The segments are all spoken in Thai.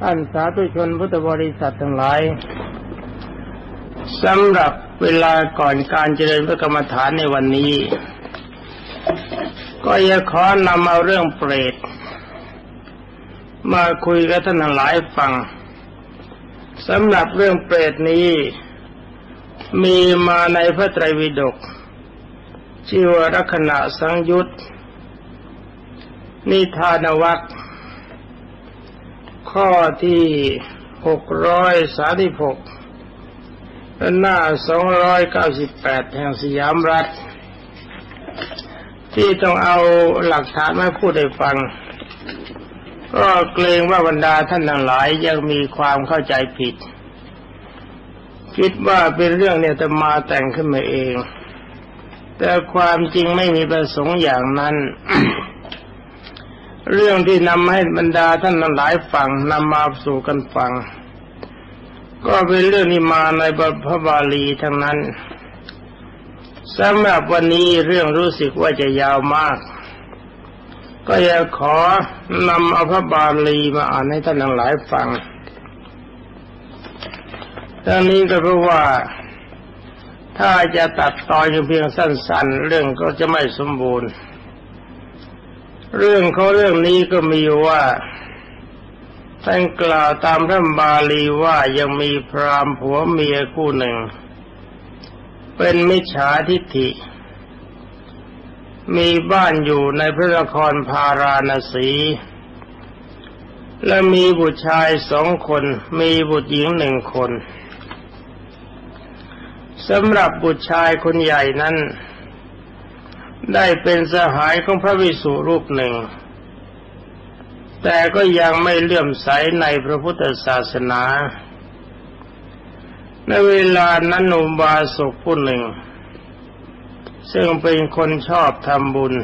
ท่านสาธุชนพุทธบริษัททั้งหลายสำหรับเวลาก่อนการเจริญพระกรรมฐานในวันนี้ ก็อยากขอนำเอาเรื่องเปรต มาคุยกับท่านทั้งหลายฟังสำหรับเรื่องเปรตนี้ มีมาในพระไตรปิฎกชื่อว่าลักษณะสังยุตนิทานวัค ข้อที่หกร้อยสาสิบหกหน้าสองร้อยเก้าสิบแปดแห่งสยามรัฐ ที่ต้องเอาหลักฐานมาพูดให้ฟัง ก็เกรงว่าบรรดาท่านทั้งหลายยังมีความเข้าใจผิด คิดว่าเป็นเรื่องเนี่ยจะมาแต่งขึ้นมาเอง แต่ความจริงไม่มีประสงค์อย่างนั้น เรื่องที่นำให้บรรดาท่านหลายฟังนำมาสู่กันฟัง ก็เป็นเรื่องที่มาในพระบาลีทั้งนั้นสำหรับวันนี้เรื่องรู้สึกว่าจะยาวมาก ก็อยากขอนำเอาพระบาลีมาอ่านให้ท่านหลายฟังดังนี้ก็เพราะว่าถ้าจะตัดตอนเพียงสั้นๆ เรื่องก็จะไม่สมบูรณ์ เรื่องเขาเรื่องนี้ก็มีว่าท่านกล่าวตามพระบาลีว่ายังมีพรามผัวเมียคู่หนึ่ง เป็นมิจฉาทิฏฐิ มีบ้านอยู่ในพระนครพาราณสี และมีบุตรชายสองคน มีบุตรหญิงหนึ่งคนสำหรับบุตรชายคนใหญ่นั้น ได้เป็นสหายของพระวิสุรูปหนึ่ง แต่ก็ยังไม่เลื่อมใสในพระพุทธศาสนาในเวลานั้นอุบาสกผู้หนึ่ง ซึ่งเป็นคนชอบทำบุญ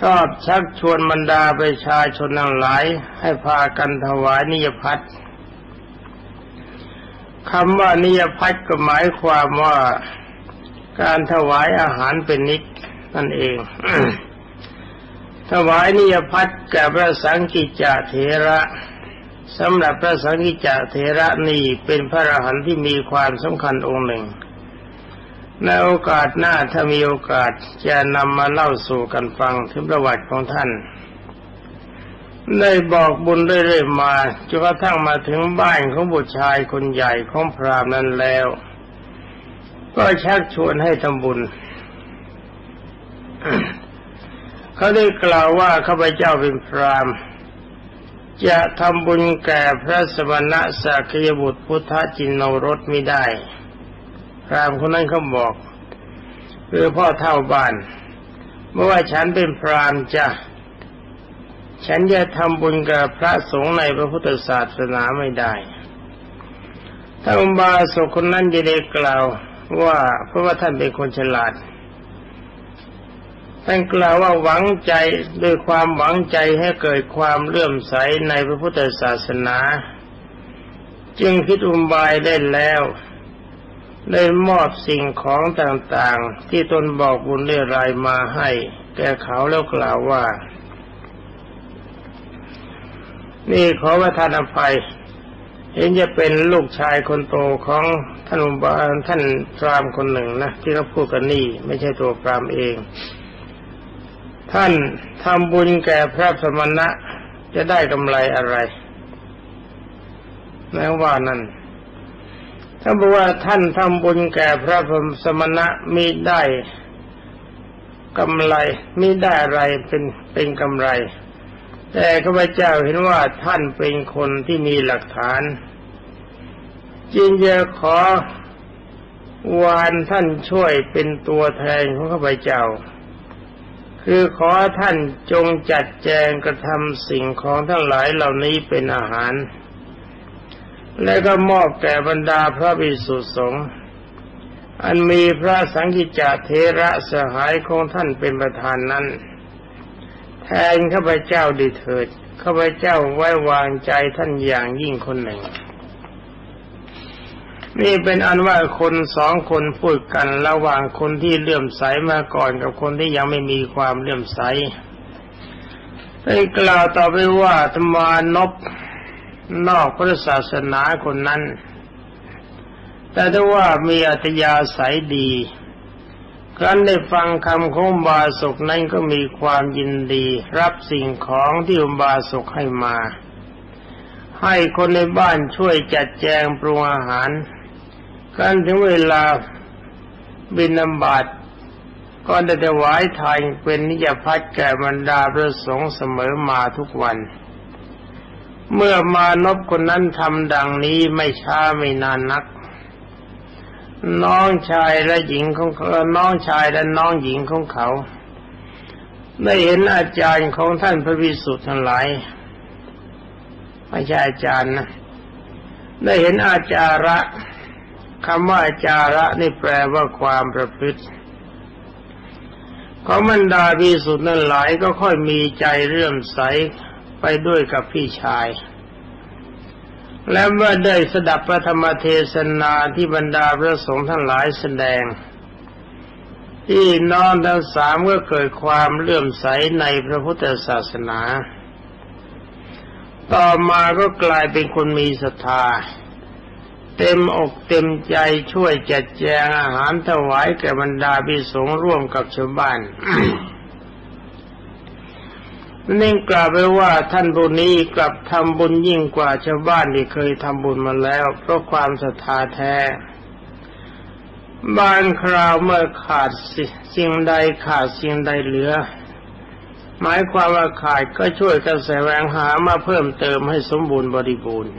ชอบชักชวนบรรดาประชาชนทั้งหลาย ให้พากันถวายนิยพัฒคำว่านิยพัฒก็หมายความว่า การถวายอาหารเป็นนิดนั่นเอง ถวายนิยพัฒแก่พระสังกิจเถระสำหรับพระสังกิจเถระนี่เป็นพระอรหันต์ที่มีความสำคัญองค์หนึ่ง ในโอกาสหน้าถ้ามีโอกาสจะนำมาเล่าสู่กันฟังถึงประวัติของท่าน ได้บอกบุญเรื่อยๆมาจนกระทั่งมาถึงบ้านของบุตรชายคนใหญ่ของพรามนั้นแล้ว ก็ชักชวนให้ทำบุญ เขาได้กล่าวว่าข้าพเจ้าเป็นพรามจะทำบุญแก่พระสมณะสักยบุตรพุทธจินโนรสไม่ได้ พรามคนนั้นเขาบอกคือพ่อเท่าบ้านเมื่อว่าฉันเป็นพรามจะฉันจะทำบุญกับพระสงฆ์ในพระพุทธศาสนาไม่ได้ถ้าอุบาสกคนนั้นจะได้กล่าว ว่าเพราะว่าท่านเป็นคนฉลาดท่านกล่าวว่าหวังใจด้วยความหวังใจให้เกิดความเลื่อมใสในพระพุทธศาสนา จึงคิดอุบายได้แล้วได้มอบสิ่งของต่างๆ ที่ตนบอกบุญเรียรายมาให้ แก่เขาแล้วกล่าวว่า นี่ขอว่าท่านอภัย เห็นจะเป็นลูกชายคนโตของท่านบาท่านพรามคนหนึ่งนะที่เขาพูดกันนี่ ไม่ใช่ตัวพรามเอง ท่านทำบุญแก่พระสมณะจะได้กำไรอะไรแม้ว่านั้นถ้าบอกว่าท่านทำบุญแก่พระสมณะมีได้กำไรมีได้อะไรเป็นเป็นกำไร แต่ข้าพเจ้าเห็นว่าท่านเป็นคนที่มีหลักฐานจึงจะขอวานท่านช่วยเป็นตัวแทนของข้าพเจ้า คือขอท่านจงจัดแจงกระทำสิ่งของทั้งหลายเหล่านี้เป็นอาหาร และก็มอบแก่บรรดาพระภิกษุสงฆ์อันมีพระสังฆิจเทระสหายของท่านเป็นประธานนั้น แทนข้าพเจ้าดีเถิดข้าพเจ้าไว้วางใจท่านอย่างยิ่งคนหนึ่ง นี่เป็นอันว่าคนสองคนพูดกันระหว่างคนที่เลื่อมใสมาก่อนกับคนที่ยังไม่มีความเลื่อมใสได้กล่าวต่อไปว่าธรรมานพนอกพระศาสนาคนนั้น แต่ถ้าว่ามีอัตยาศัยดี ครั้นได้ฟังคำของบาศกนั้นก็มีความยินดี รับสิ่งของที่อุบาสกให้มา ให้คนในบ้านช่วยจัดแจงปรุงอาหารกันถึงเวลาบินำบาตก็ได้ถวายทานเป็นนิยพัฒแก่บรรดาพระสงฆ์เสมอมาทุกวัน เมื่อมานพคนนั้นทำดังนี้ไม่ช้าไม่นานนัก น้องชายและหญิงของเขาน้องชายและน้องหญิงของเขา ได้เห็นอาจารย์ของท่านพระวิสุทธ์ทั้งหลายไม่ใช่อาจารย์นะได้เห็นอาจาระคำว่าอาจาระนี่แปลว่าความประพฤติของบรรดาวิสุทธ์นั้นหลายก็ค่อยมีใจเรื่มใสไปด้วยกับพี่ชาย และเมื่อได้สดับพระธรรมเทศนาที่บรรดาพระสงฆ์ทั้งหลายแสดง ที่น้องทั้งสามก็เกิดความเลื่อมใสในพระพุทธศาสนา ต่อมาก็กลายเป็นคนมีศรัทธา เต็มอกเต็มใจช่วยจัดแจงอาหารถวายแก่บรรดาพิสงร่วมกับชาวบ้าน น่งกล่าวไปว่าท่านผู้นี้กลับทำบุญยิ่งกว่าชาวบ้านที่เคยทำบุญมาแล้ว เพราะความศรัทธาแท้บางคราวเมื่อขาดสิ่งใดขาดสิ่งใดเหลือ หมายความว่าขาดก็ช่วยกันแสวงหามาเพิ่มเติมให้สมบูรณ์บริบูรณ์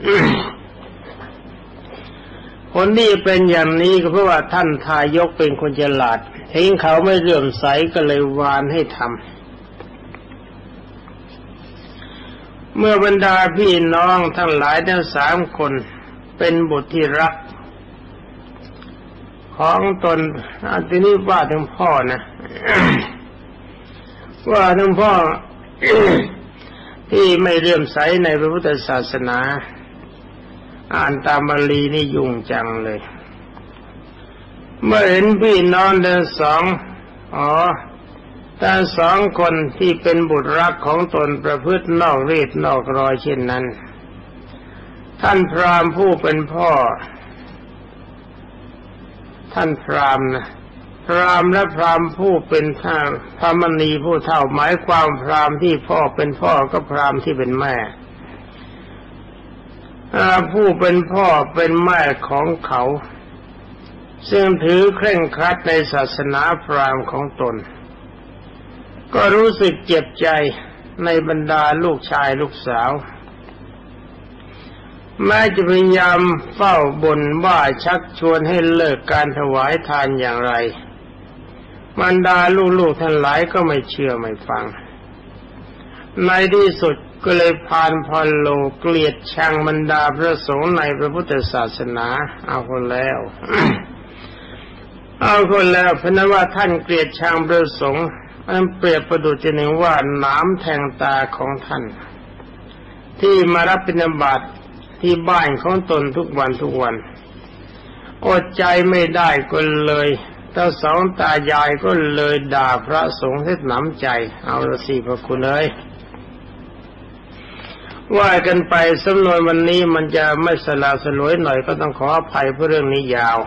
คนที่เป็นอย่างนี้ก็เพราะว่าท่านทายกเป็นคนฉลาดเห็นเขาไม่เลื่อมใสก็เลยวานให้ทำ เมื่อบรรดาพี่น้องทั้งหลายทั้งสามคนเป็นบุตรที่รัก ของตนอันนี้ว่าถึงพ่อนะ ว่าถึงพ่อที่ไม่เลื่อมใสในพระพุทธศาสนา อ่านตามบาลีนี่ยุ่งจังเลย เมื่อเห็นพี่น้องเดินสอง อ๋อ แต่สองคนที่เป็นบุตรรักของตนประพฤตินอกรีดนอกรอยเช่นนั้น ท่านพรามผู้เป็นพ่อ ท่านพรามนะพรามและพรามผู้เป็นท่าพรามณีผู้เท่าหมายความพรามที่พ่อเป็นพ่อก็พรามที่เป็นแม่ผู้เป็นพ่อเป็นแม่ของเขา ซึ่งถือเคร่งครัดในศาสนาพรามของตน ก็รู้สึกเจ็บใจในบรรดาลูกชายลูกสาวแม้จะพยายามเฝ้าบนว่าชักชวนให้เลิกการถวายทานอย่างไรบรรดาลูกๆท่านหลายก็ไม่เชื่อไม่ฟัง ในที่สุดก็เลยพานพอลโลเกลียดชังบรรดาพระสงฆ์ในพระพุทธศาสนา เอาคนแล้ว เอาคนแล้วเพราะนั้นว่าท่านเกลียดชังพระสงฆ์ อันเปรียบประดุจหนึ่งว่าน้ำแทงตาของท่าน ที่มารับปิณบาตที่บ้านของตนทุกวันทุกวัน อดใจไม่ได้ก็เลยถ้าสองตายายก็เลยด่าพระสงฆ์ให้หนำใจ เอาละสิพระคุณเอ้ยว่ากันไปสำนวนวันนี้มันจะไม่สลาสลวยหน่อยก็ต้องขออภัยเพราะเรื่องนี้ยาว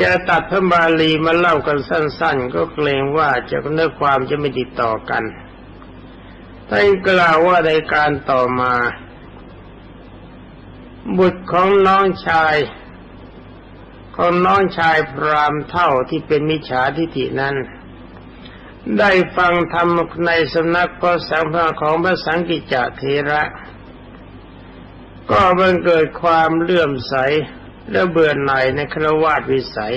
จะตัดพระบาลีมาเล่ากันสั้น ๆ ก็เกรงว่าจะเนื้อความจะไม่ติดต่อกันท่านกล่าวว่าในการต่อมา บุตรของน้องชาย ของน้องชายพรามเท่าที่เป็นมิจฉาทิฏฐินั้น ได้ฟังธรรมในสำนักพระสังฆของพระสังกิจจเทระ ก็บังเกิดความเลื่อมใส และเบื่อหน่ายในครวาสวิสัย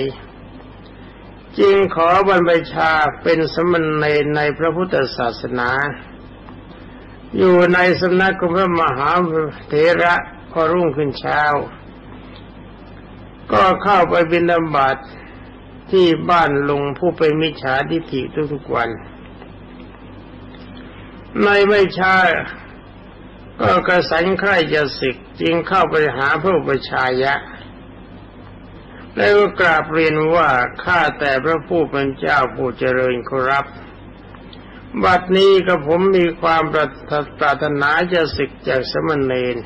จึงขอบรรพชาเป็นสมณเณรในพระพุทธศาสนา อยู่ในสำนักของพระมหาเถระพอรุ่งขึ้นเช้า ก็เข้าไปบิณฑบาตที่บ้านลุงผู้เป็นมิจฉาทิฏฐิทุกๆวัน ในไม่ช้าก็กระสันใครจะศึกจึงเข้าไปหาพระอุปชายะ แล้วก็กราบเรียนว่าข้าแต่พระผู้เป็นเจ้าผู้เจริญครับ บัดนี้กับผมมีความปรารถนาจะศึกจากสมณเณร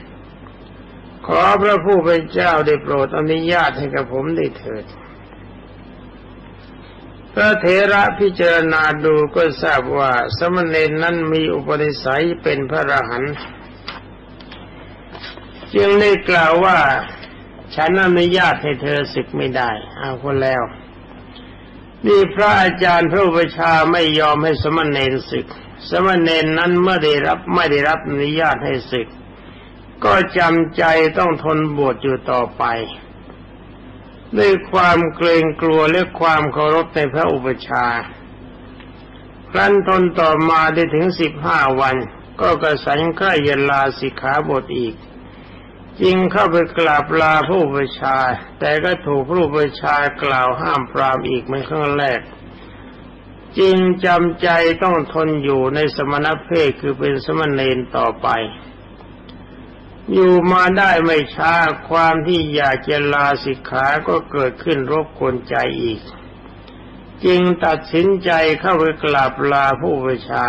ขอพระผู้เป็นเจ้าได้โปรดอนุญาตให้กับผมได้เถิด พระเถระพิจารณาดูก็ทราบว่าสมณเณรนั้นมีอุปนิสัยเป็นพระรหันต์จึงได้กล่าวว่า ฉันอนุญาตให้เธอศึกไม่ได้เอาคนแล้ว นี่พระอาจารย์พระอุปชาไม่ยอมให้สมณเณรศึก สมณเณรนั้นเมื่อได้รับไม่ได้รับอนุญาตให้ศึก ก็จำใจต้องทนบวชอยู่ต่อไปด้วยความเกรงกลัวและความเคารพในพระอุปชาครั้นทนต่อมาได้ถึงสิบห้าวัน ก็กระสันใกล้ยลาสิกขาบทอีก จึงเข้าไปกราบลาผู้อุปชา แต่ก็ถูกผู้อุปชากล่าวห้ามปรามอีกเหมือนครั้งแรกจึงจำใจต้องทนอยู่ในสมณเพศคือเป็นสมณเณรต่อไป อยู่มาได้ไม่ช้าความที่อยากจะลาสิกขาก็เกิดขึ้นรบกวนใจอีก จึงตัดสินใจเข้าไปกราบลาผู้ประชา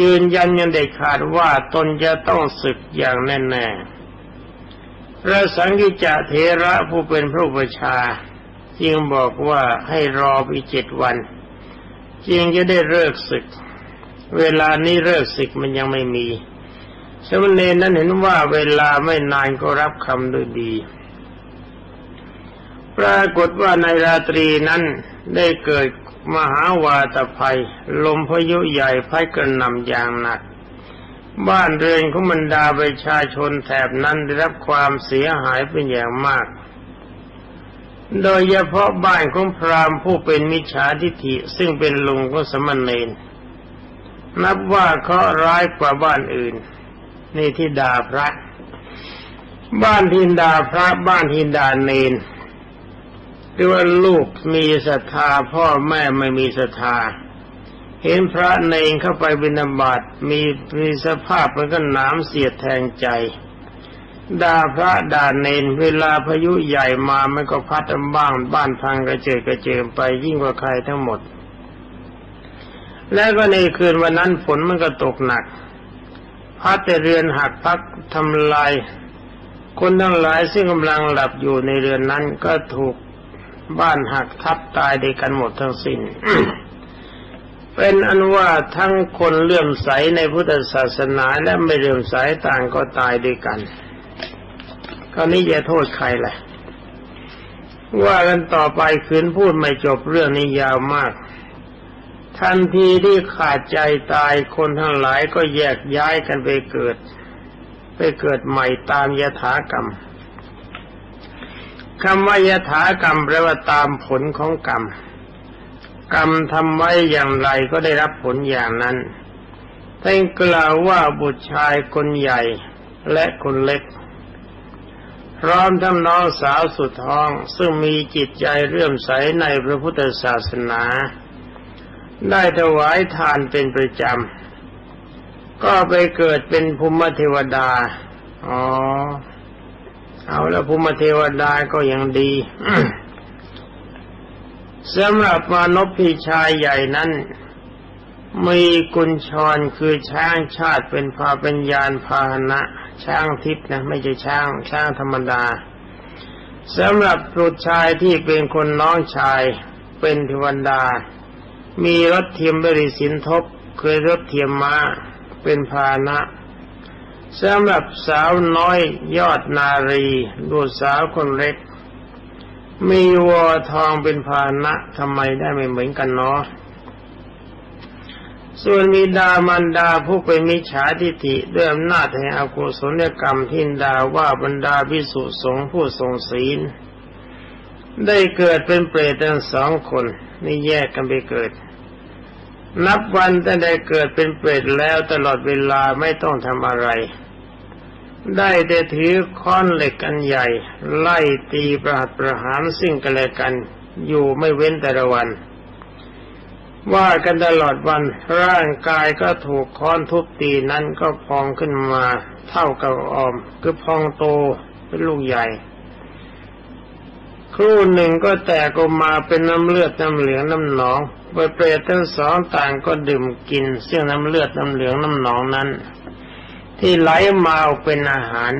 ยืนยันยังเด็ดขาดว่าตนจะต้องศึกอย่างแน่ๆ พระสังกิจเทระผู้เป็นพระประชาจึงบอกว่าให้รอไปเจ็ดวันจึงจะได้เลิกศึก เวลานี้เลิกศึกมันยังไม่มีสมณเณรนั้นเห็นว่าเวลาไม่นานก็รับคำด้วยดี ปรากฏว่าในราตรีนั้นได้เกิดมหาวาตภัย ลมพายุใหญ่พัดกระหน่ำอย่างหนัก บ้านเรือนของบรรดาประชาชนแถบนั้นได้รับความเสียหายเป็นอย่างมาก โดยเฉพาะบ้านของพราหมณ์ผู้เป็นมิจฉาทิฐิซึ่งเป็นลุงของสมณเณรนับว่าเขาร้ายกว่าบ้านอื่น นี่ที่ด่าพระ บ้านทินดาพระบ้านทินดาเนนหรือว่าลูกมีศรัทธาพ่อแม่ไม่มีศรัทธา เห็นพระเนงเข้าไปบิณฑบาตมีมีสภาพมันก็หนามเสียดแทงใจด่าพระด่าเนนเวลาพายุใหญ่มามันก็พัดบ้างบ้านพังกระเจิดกระเจิมไปยิ่งกว่าใครทั้งหมด แล้วก็ในคืนวันนั้นฝนมันก็ตกหนัก พัดแต่เรือนหักพักทำลาย คนทั้งหลายซึ่งกำลังหลับอยู่ในเรือนนั้นก็ถูกบ้านหักทับตายด้วยกันหมดทั้งสิ้น เป็นอันว่าทั้งคนเลื่อมใสในพุทธศาสนาและไม่เลื่อมใสต่างก็ตายด้วยกันคราวนี้จะโทษใครล่ะ ว่ากันต่อไปคืนพูดไม่จบเรื่องนี้ยาวมาก ทันทีที่ขาดใจตายคนทั้งหลายก็แยกย้ายกันไปเกิด ไปเกิดใหม่ตามยถากรรมคำว่ายถากรรมแปลว่าตามผลของกรรม กรรมทำไว้อย่างไรก็ได้รับผลอย่างนั้นท่านกล่าวว่าบุตรชายคนใหญ่และคนเล็กพร้อมทั้งน้องสาวสุดท้องซึ่งมีจิตใจเรื่อมใสในพระพุทธศาสนา ได้ถวายทานเป็นประจำ ก็ไปเกิดเป็นภูมิเทวดา อ๋อ เอาแล้วภูมิเทวดาก็ยังดี สำหรับมานพพี่ชายใหญ่นั้น มีกุญชรคือช้างชาติเป็นพาเปัญญาณพาหนะ ช้างทิพย์นะ ไม่ใช่ช้างช้างธรรมดาสำหรับบุตรชายที่เป็นคนน้องชายเป็นเทวันดา มีรถเทียมบริสินทบเคยรถเทียมมาเป็นพานะสำหรับสาวน้อยยอดนารีดูสาวคนเล็ก มีวัวทองเป็นพานะทำไมได้ไม่เหมือนกันเนาะส่วนมีดามันดาผู้เป็นมิจฉาทิฏฐิด้วยอำนาจแห่งอกุศลกรรมทินดาว่าบรรดาพิสุสงผู้ทรงศีล ได้เกิดเป็นเปรตทั้งสองคนนี่แยกกันไปเกิด นับวันแต่ได้เกิดเป็นเปรตแล้วตลอดเวลาไม่ต้องทำอะไร ได้แต่ถือค้อนเหล็กอันใหญ่ ไล่ตีประหัตประหารสิ่งกันและกัน อยู่ไม่เว้นแต่ละวัน ว่ากันตลอดวันร่างกายก็ถูกค้อนทุบตีนั้นก็พองขึ้นมาเท่ากับออม คือพองโตเป็นลูกใหญ่ ครู่หนึ่งก็แตกออกมาเป็นน้ำเลือดน้ำเหลืองน้ำหนองไปเปรตทั้งสองต่างก็ดื่มกินเสี่ยงน้ำเลือดน้ำเหลืองน้ำหนองนั้น ที่ไหลมาเป็นอาหาร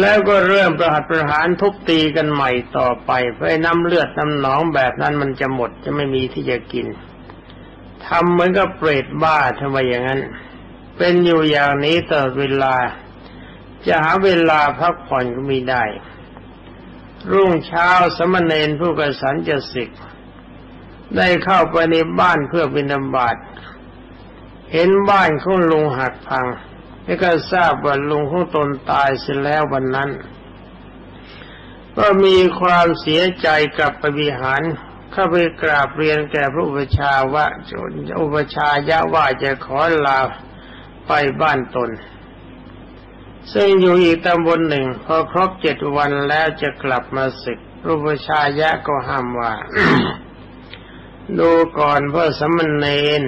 แล้วก็เริ่มประหัตประหารทุบตีกันใหม่ต่อไปเพื่อน้ำเลือดน้ำหนองแบบนั้นมันจะหมดจะไม่มีที่จะกินทำเหมือนกับเปรตบ้าทำไมอย่างนั้น เป็นอยู่อย่างนี้ตลอดเวลา จะหาเวลาพักผ่อนก็มีได้ รุ่งเช้าสมณเณรผู้กสันจะสิกได้เข้าไปในบ้านเพื่อบิณฑบาต เห็นบ้านของลุงหักพังแล้วก็ทราบว่าลุงของตนตายเสียแล้ววันนั้น ก็มีความเสียใจกับไปวิหารเข้าไปกราบเรียนแก่พระอุปชาว่าอุปชายะว่าจะขอลาไปบ้านตน ซึ่งอยู่อีกตำบลหนึ่ง พอครบเจ็ดวันแล้วจะกลับมาศึกระอุปชายะก็ห้ามว่า ดูก่อนพ่อสมณเณร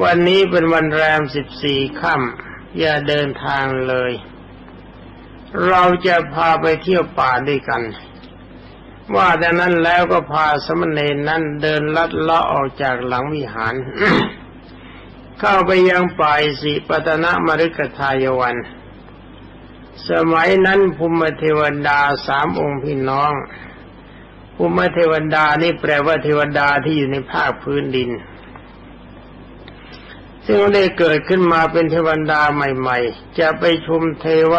วันนี้เป็นวันแรมสิบสี่ค่ำอย่าเดินทางเลย เราจะพาไปเที่ยวป่าด้วยกัน ว่าแต่นั้นแล้วก็พาสมณเณรนั้นเดินลัดเลาะออกจากหลังวิหาร เข้าไปยังป่ายสิปตนะมฤคทายวัน สมัยนั้นภูมิเทวดาสามองค์พี่น้องภูมิเทวดานี่แปลว่าเทวดาที่อยู่ในภาคพื้นดิน ซึ่งได้เกิดขึ้นมาเป็นเทวดาใหม่ ๆ จะไปชุมเทว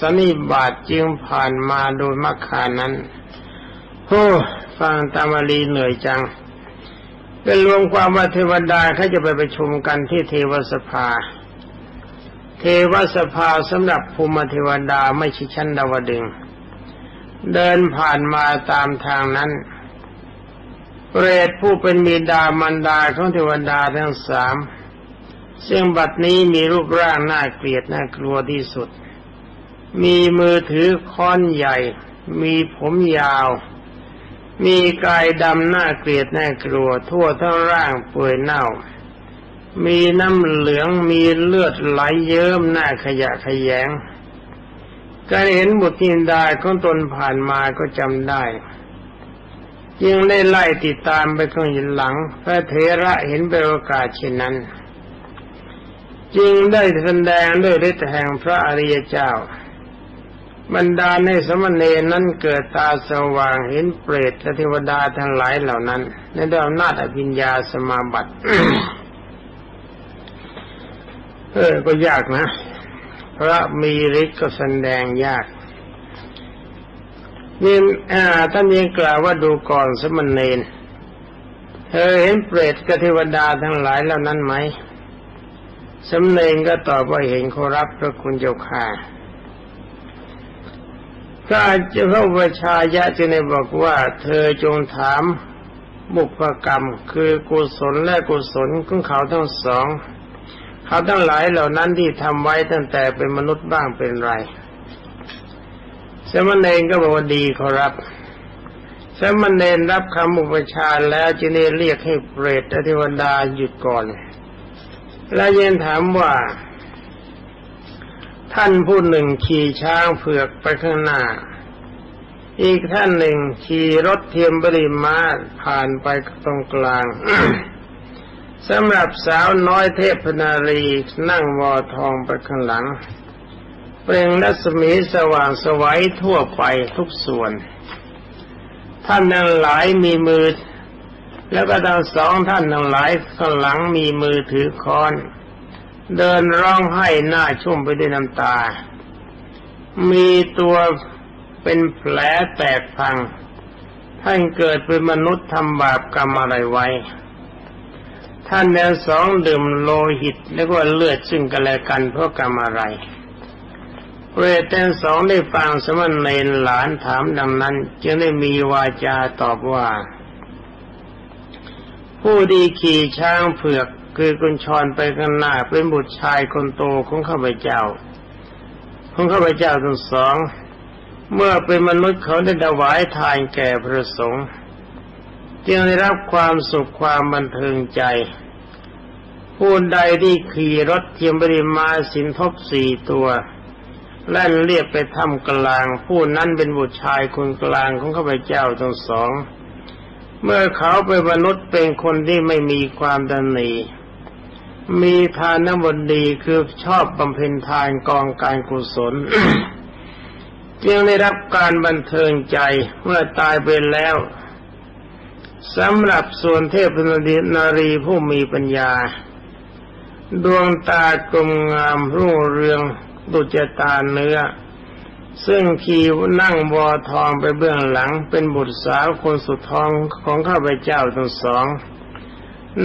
สนิบาตจึงผ่านมาโดยมัคคานั้นโอ้ฟังตามาลีเหนื่อยจังเป็นรวมความว่าเทวดาเขาจะไปประชุมกันที่เทวสภา เทวสภาสำหรับภูมิเทวดาไม่ใช่ชั้นดาวดึง เดินผ่านมาตามทางนั้น เปรตผู้เป็นมีดามันดาของเทวดาทั้งสาม ซึ่งบัดนี้มีรูปร่างน่าเกลียดน่ากลัวที่สุด มีมือถือค้อนใหญ่ มีผมยาว มีกายดำน่าเกลียดน่ากลัว ทั่วทั้งร่างเปื่อยเน่า มีน้ำเหลืองมีเลือดไหลเยิ้มหน้าขยะขยงการเห็นบุตรินดาของตนผ่านมาก็จำได้ยังได้ไล่ติดตามไปข้างหลัง พระเถระเห็นเป็นโอกาสเช่นนั้น จึงได้แสดงด้วยฤทธิ์แห่งพระอริยเจ้า บรรดาในสมณเณรนั้นเกิดตาสว่างเห็นเปรตและเทวดาทั้งหลายเหล่านั้นในดาวนาฏอภิญญาสมาบัติเออก็ยากนะ พระมีฤทธิ์ก็แสดงยากนี่ท่านยังกล่าวว่าดูก่อนสมณเณรเธอเห็นเปรตกับเทวดาทั้งหลายเหล่านั้นไหม สำเนงก็ตอบว่าเห็นขอรับพระคุณเจ้าค่าก็จะพระวชายะจะในบอกว่า เธอจงถามบุพกรรมคือกุศลและกุศลของเขาทั้งสอง เขาทั้งหลายเหล่านั้นที่ทำไว้ตั้งแต่เป็นมนุษย์บ้างเป็นไรสมณเณรก็บอกว่าดีขอรับสมณเณรรับคำอุปชาแล้วจึงได้เรียกให้เปรตเทวดาหยุดก่อน แล้วย็นถามว่า ท่านผู้หนึ่งขี่ช้างเผือกไปข้างหน้า อีกท่านหนึ่งขี่รถเทียมบริมาผ่านไปตรงกลางสำหรับสาวน้อยเทพนารีนั่งวอทองไปข้างหลัง เปล่งรัศมีสว่างสวัยทั่วไปทุกส่วน ท่านนั้นหลายมีมือ แล้วก็ทั้งสองท่านทั้งหลายข้างหลังมีมือถือค้อน เดินร้องไห้หน้าชุ่มไปด้วยน้ำตา มีตัวเป็นแผลแตกพัง ท่านเกิดเป็นมนุษย์ทำบาปกรรมอะไรไว้ ท่านเนี่ยสองดื่มโลหิตแล้วก็เลือดซึ่งกันและกันเพราะกรรมอะไร เวททั้งสองได้ฟังสมณเณรหลานถามดังนั้น จึงได้มีวาจาตอบว่า ผู้ดีขี่ช้างเผือกคือกุญชรไปข้างหน้าเป็นบุตรชายคนโตของข้าพเจ้าของข้าพเจ้าทั้งสอง เมื่อเป็นมนุษย์เขาได้ถวายทานแก่พระสงฆ์จึงได้รับความสุขความบันเทิงใจ ผู้ใดที่ขี่รถเทียมบริมาสินทบสี่ตัวแล่นเรียบไปทำกลาง ผู้นั้นเป็นบุตรชายคนกลางของข้าพเจ้าทั้งสอง เมื่อเขาเป็นมนุษย์เป็นคนที่ไม่มีความดันนีมีทานนบดีคือชอบบำเพ็ญทานกองการกุศลจึงได้รับการบันเทิงใจเมื่อตายไปแล้วสำหรับส่วนเทพนารีผู้มีปัญญา ดวงตากลมงามรุ่งเรืองดุจตาเนื้อ ซึ่งขี่นั่งบอทองไปเบื้องหลัง เป็นบุตรสาวคนสุดทองของข้าพเจ้าทั้งสอง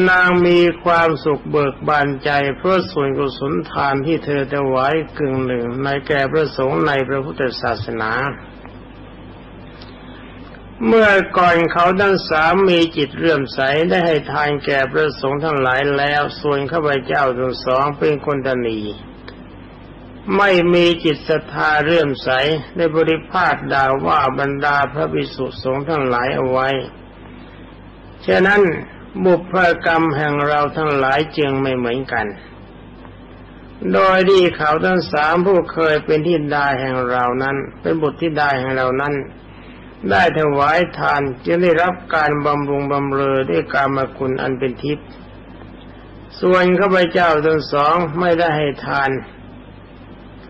นางมีความสุขเบิกบานใจเพราะส่วนกุศลทานที่เธอถวายกึ่งหนึ่งในแก่พระสงฆ์ในพระพุทธศาสนา เมื่อก่อนเขาทั้งสามมีจิตเรื่มใสได้ให้ทานแก่พระสงฆ์ทั้งหลายแล้ว ส่วนข้าพเจ้าทั้งสองเป็นคนตนี ไม่มีจิตศรัทธาเรื่มใสได้บริพาทด่าว่าบรรดาพระภิกษุสงฆ์ทั้งหลายเอาไว้ ฉะนั้นบุพกรรมแห่งเราทั้งหลายจึงไม่เหมือนกัน โดยที่เขาทั้งสามผู้เคยเป็นที่ดาแห่งเรานั้น เป็นบุตรที่ดาแห่งเรานั้น ได้ถวายทานจะได้รับการบำรุงบำเรอด้วยการมคุณอันเป็นทิพย์ส่วนข้าพเจ้าทั้งสองไม่ได้ให้ทาน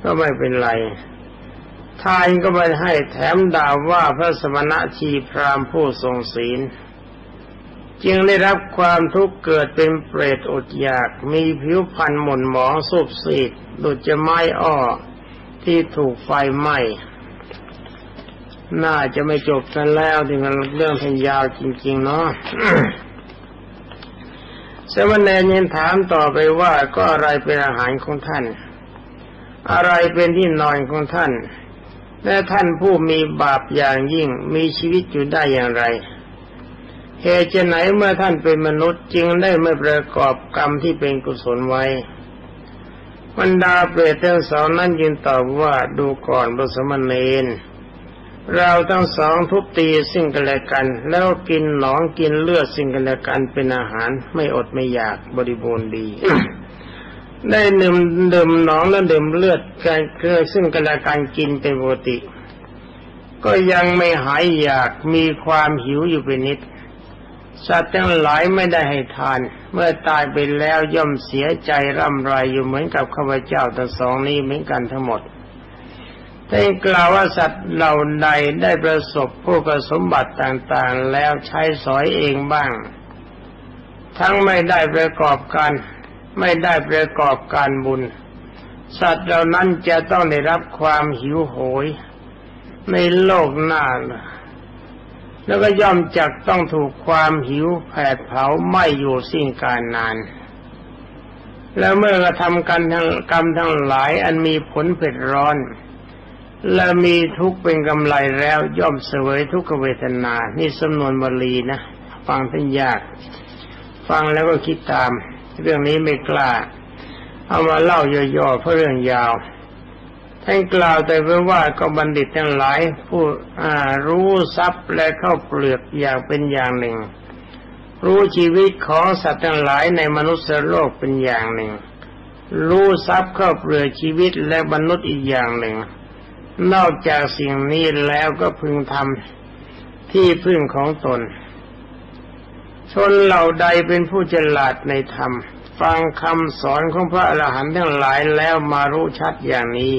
ก็ไม่เป็นไร ทานก็ไม่ให้แถมด่าว่าพระสมณะชีพรามผู้ทรงศีล จึงได้รับความทุกข์เกิดเป็นเปรตอดอยาก มีผิวพรรณหม่นหมองสุบสีดดุจจะไม้อ้อที่ถูกไฟไหม้น่าจะไม่จบกันแล้วที่มันเรื่องทันยาวจริง ๆ เนาะเสวเนยินถามต่อไปว่าก็อะไรเป็นอาหารของท่าน อะไรเป็นที่นอนของท่าน และท่านผู้มีบาปอย่างยิ่งมีชีวิตอยู่ได้อย่างไร เหตุจะไหนเมื่อท่านเป็นมนุษย์จึงได้ไม่ประกอบกรรมที่เป็นกุศลไว้บรรดาเปรตทั้งสองนั้นยืนตอบว่าดูก่อนพระสมณเณรเราทั้งสองทุบตีสิ่งกันและกัน แล้วกินหนองกินเลือดสิ่งกันและกันเป็นอาหารไม่อดไม่อยากบริบูรณ์ดี ได้ดื่มดื่มหนองแล้วดื่มเลือดกันเคือซึ่งกันและกันกินเป็นปกติ ก็ยังไม่หายอยากมีความหิวอยู่เป็นนิด สัตว์ทั้งหลายไม่ได้ให้ทาน เมื่อตายไปแล้วย่อมเสียใจร่ำไรอยู่เหมือนกับข้าพเจ้าทั้งสองนี้เหมือนกันทั้งหมดได้กล่าวว่าสัตว์เหล่าใดได้ประสบผู้กสมบัติต่างๆ แล้วใช้สอยเองบ้าง ทั้งไม่ได้ประกอบการ ไม่ได้ประกอบการบุญ สัตว์เหล่านั้นจะต้องได้รับความหิวโหย ในโลกหน้า แล้วก็ย่อมจักต้องถูกความหิวแผดเผาไม่อยู่สิ้นการนาน แล้วเมื่อกระทำกันทั้งกรรมทั้งหลายอันมีผลเผ็ดร้อน และมีทุกข์เป็นกำไรแล้วย่อมเสวยทุกขเวทนา นี่สำนวนบาลีนะ ฟังท่านยาก ฟังแล้วก็คิดตาม เรื่องนี้ไม่กล้า เอามาเล่าย่อๆเพราะเรื่องยาวท่านกล่าวแต่เพื่อว่าก็บัณฑิตทั้งหลายผู้รู้ทรัพย์และเข้าเปลือกอย่างเป็นอย่างหนึ่ง รู้ชีวิตของสัตว์ทั้งหลายในมนุษย์โลกเป็นอย่างหนึ่ง รู้ทรัพย์เข้าเปลือกชีวิตและมนุษย์อีกอย่างหนึ่ง นอกจากสิ่งนี้แล้วก็พึงทำที่พึ่งของตน ชนเหล่าใดเป็นผู้ฉลาดในธรรม ฟังคำสอนของพระอรหันต์ทั้งหลายแล้วมารู้ชัดอย่างนี้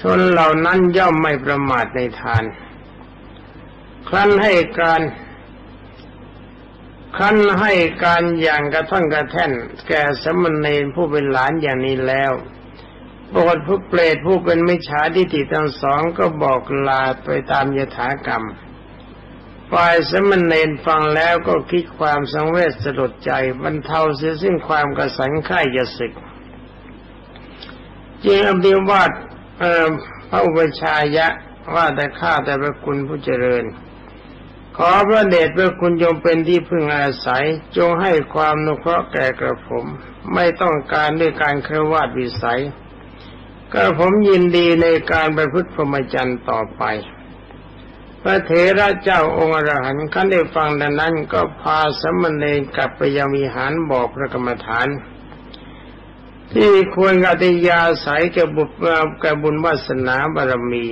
ชนเหล่านั้นย่อมไม่ประมาทในทาน ครั้นให้การครั้นให้การอย่างกระท่อนกระแท่น แก่สมณเณรผู้เป็นหลานอย่างนี้แล้วปรดผู้เปรตผู้เป็นมิจฉาทิฏฐิทั้งสองก็บอกลาไปตามยถากรรม ฝ่ายสมณเณรฟังแล้วก็คิดความสังเวชสลดใจบรรเทาเสียสิ้นความกระสันข่ยศึกจึงอภิวาทพระอุปชายะว่าแต่ข้าแต่พระคุณผู้เจริญ ขอพระเดชพระคุณยมเป็นที่พึ่งอาศัย จงให้ความนุเคราะห์แก่กระผม ไม่ต้องการด้วยการเครวาดวิสัยก็ผมยินดีในการไปพุทธพรหมจรรย์ต่อไป พระเถระเจ้าองค์อรหันต์ขั้นได้ฟังดังนั้นก็พาสมณเณรกลับไปยังวิหารบอกพระกรรมฐาน ที่ควรกติยาสายแก่บุญแก่บุญวาสนาบารมี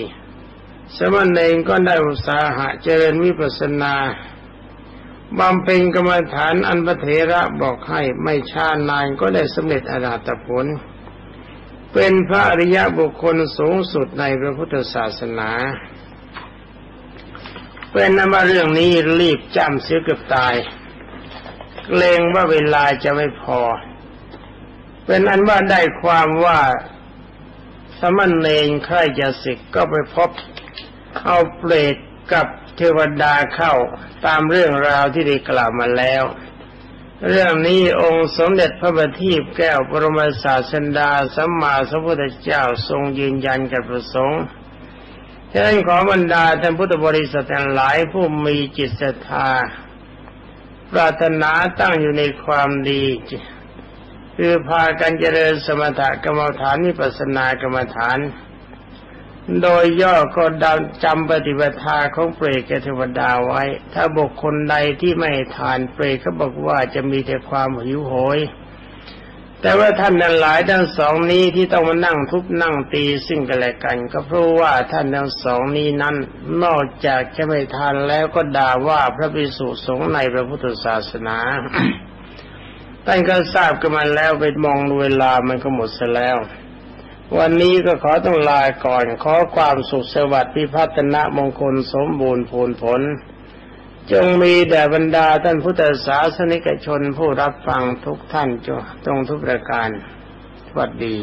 สมณเณรก็ได้อุตสาหะเจริญวิปัสสนาบำเพ็ญกรรมฐานอันพระเถระบอกให้ไม่ช้านานก็ได้สำเร็จอรหัตผล เป็นพระอริยบุคคลสูงสุดในพระพุทธศาสนา เป็นนว่าเรื่องนี้รีบจำเสียเกือบตายเกรงว่าเวลาจะไม่พอ เป็นอันว่าได้ความว่าสมณเณรใครจะสิกก็ไปพบเอาเปรตกับเทวดาเข้าตามเรื่องราวที่ได้กล่าวมาแล้ว เรื่องนี้องค์สมเด็จพระบัณฑิตแก้วปรมศาสดาสัมมาสัมพุทธเจ้าทรงยืนยันกับประสงค์ ฉะนั้นขอบรรดาท่านพุทธบริษัททั้งหลายผู้มีจิตศรัทธา ปรารถนาตั้งอยู่ในความดี คือพากันเจริญสมถกรรมฐานนิพพานากรรมฐาน โดยย่อก็ดำจำปฏิบัติทาของเปรตกับเทวดาไว้ ถ้าบุคคลใดที่ไม่ทานเปรตก็บอกว่าจะมีแต่ความหิวโหย แต่ว่าท่านนั้นหลายทั้งสองนี้ที่ต้องมานั่งทุบนั่งตีซึ่งกันและกัน ก็เพราะว่าท่านทั้งสองนี้นั้นนอกจากจะไม่ทานแล้วก็ด่าว่าพระภิกษุสงฆ์ในพระพุทธศาสนาท่านก็ทราบกันมาแล้วไปมองดูเวลามันก็หมดซะแล้ว วันนี้ก็ขอต้องลาก่อนขอความสุขสวัสดิ์พิพัฒนะมงคลสมบูรณ์ผลผล จงมีแด่บรรดาท่านพุทธศาสนิกชนผู้รับฟังทุกท่านจงทุกประการสวัสดี